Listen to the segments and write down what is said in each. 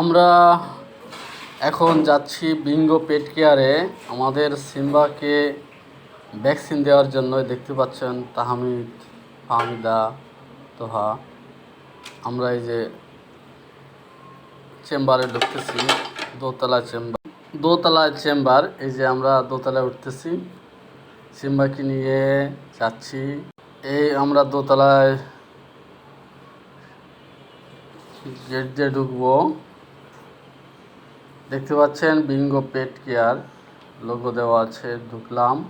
আমরা এখন যাচ্ছি বিঙ্গো পেট কেয়ারে। আমাদের সিম্বাকে ভ্যাকসিন দেওয়ার জন্য দেখতে পাচ্ছেন তাহমিদ, ফাহমিদা, তোহা। আমরা এই যে চেম্বারে ঢুকতেছি, দোতলা চেম্বার। দোতলা চেম্বার, এই যে আমরা দোতলায় উঠতেছি। সিম্বাকে নিয়ে যাচ্ছি। এই আমরা দোতলায় গেট দিয়ে ঢুকবো। দেখতে পাচ্ছেন, বিঙ্গো পেট কেয়ার, লোগো দেওয়া আছে ঢুকলাম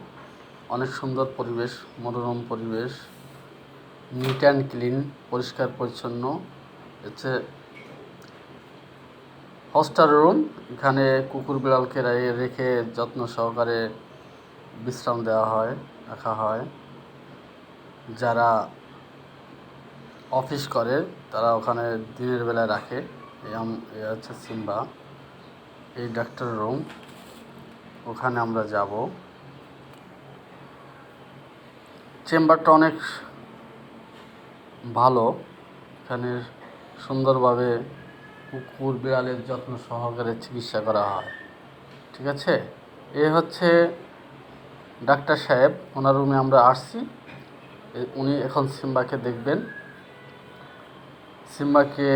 অনেক সুন্দর পরিবেশ, মনোরম পরিবেশ। নিট অ্যান্ড ক্লিন পরিষ্কার, পরিচ্ছন্ন। হচ্ছে হস্টার রুম এখানে কুকুর বিড়ালকে রেখে যত্ন সহকারে বিশ্রাম দেওয়া হয়, রাখা হয়। যারা অফিস করে, তারা ওখানে দিনের বেলায় রাখে। এই আম- এ হচ্ছে সিম্বা। এই ডাক্তার রুম ওখানে আমরা যাব। চেম্বারটা অনেক ভালো। এখানে সুন্দরভাবে কুকুর বিড়ালের যত্ন সহকারে চিকিৎসা করা হয়। ঠিক আছে? এ হচ্ছে ডাক্তার সাহেব। ওনার রুমে আমরা আসছি। উনি এখন সিম্বাকে দেখবেন। সিম্বাকে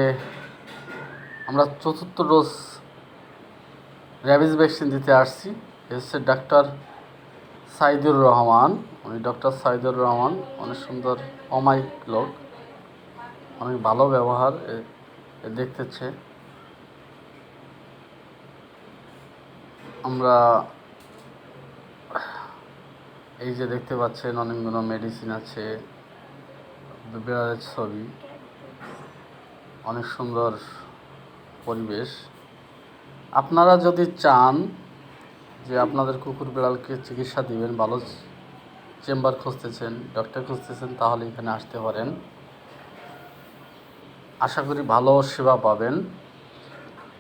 আমরা চতুর্থ ডোজ র্যাবিস ভ্যাকসিন দিতে আসছি। এ হচ্ছে ডাক্তার সাইদুর রহমান। উনি ডক্টর সাইদুর রহমান। অনেক সুন্দর, অমায়িক লোক। অনেক ভালো ব্যবহার দেখতেছে। আমরা এই যে দেখতে পাচ্ছেন অনেকগুলো মেডিসিন আছে। বিড়ালের ছবি। অনেক সুন্দর পরিবেশ। আপনারা যদি চান যে আপনাদের কুকুর বিড়ালকে চিকিৎসা দিবেন, ভালো চেম্বার খুঁজতেছেন, ডক্টর খুঁজতেছেন, তাহলে এখানে আসতে পারেন। আশা করি ভালো সেবা পাবেন।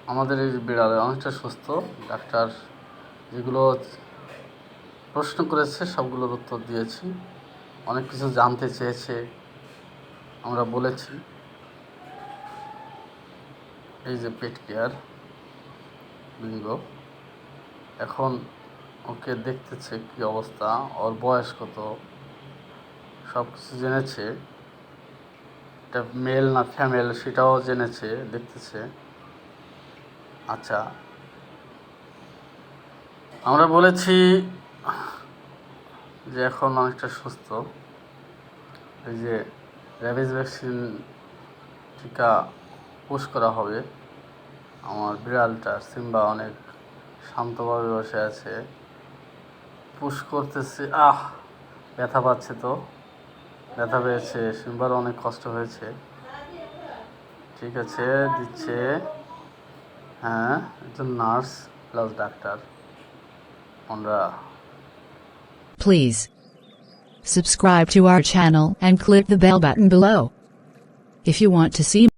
আমাদের এই বিড়াল অনেকটা সুস্থ। ডাক্তার যেগুলো প্রশ্ন করেছে, সবগুলোর উত্তর দিয়েছি। অনেক কিছু জানতে চেয়েছে, আমরা বলেছি। এই যে পেট কেয়ার। বিঙ্গো এখন ওকে দেখতেছে কি অবস্থা, ওর বয়স কত? সব কিছু জেনেছে। এটা মেল না ফ্যামেল সেটাও জেনেছে, দেখতেছে। আচ্ছা। আমরা বলেছি যে এখন অনেকটা সুস্থ। এই যে র্যাবিস ভ্যাকসিন টিকা পুশ করা হবে। আমার বিড়ালটা সিম্বা অনেক শান্তভাবে বসে আছে। পুশ করতেছে, আহ, ব্যথা পাচ্ছে তো। ব্যথা পেয়েছে, সিম্বার অনেক কষ্ট হয়েছে। ঠিক আছে, দিচ্ছে। হ্যাঁ একজন নার্স প্লাস ডাক্তার। আমরা Please subscribe to our channel and click the bell button below. If you want to see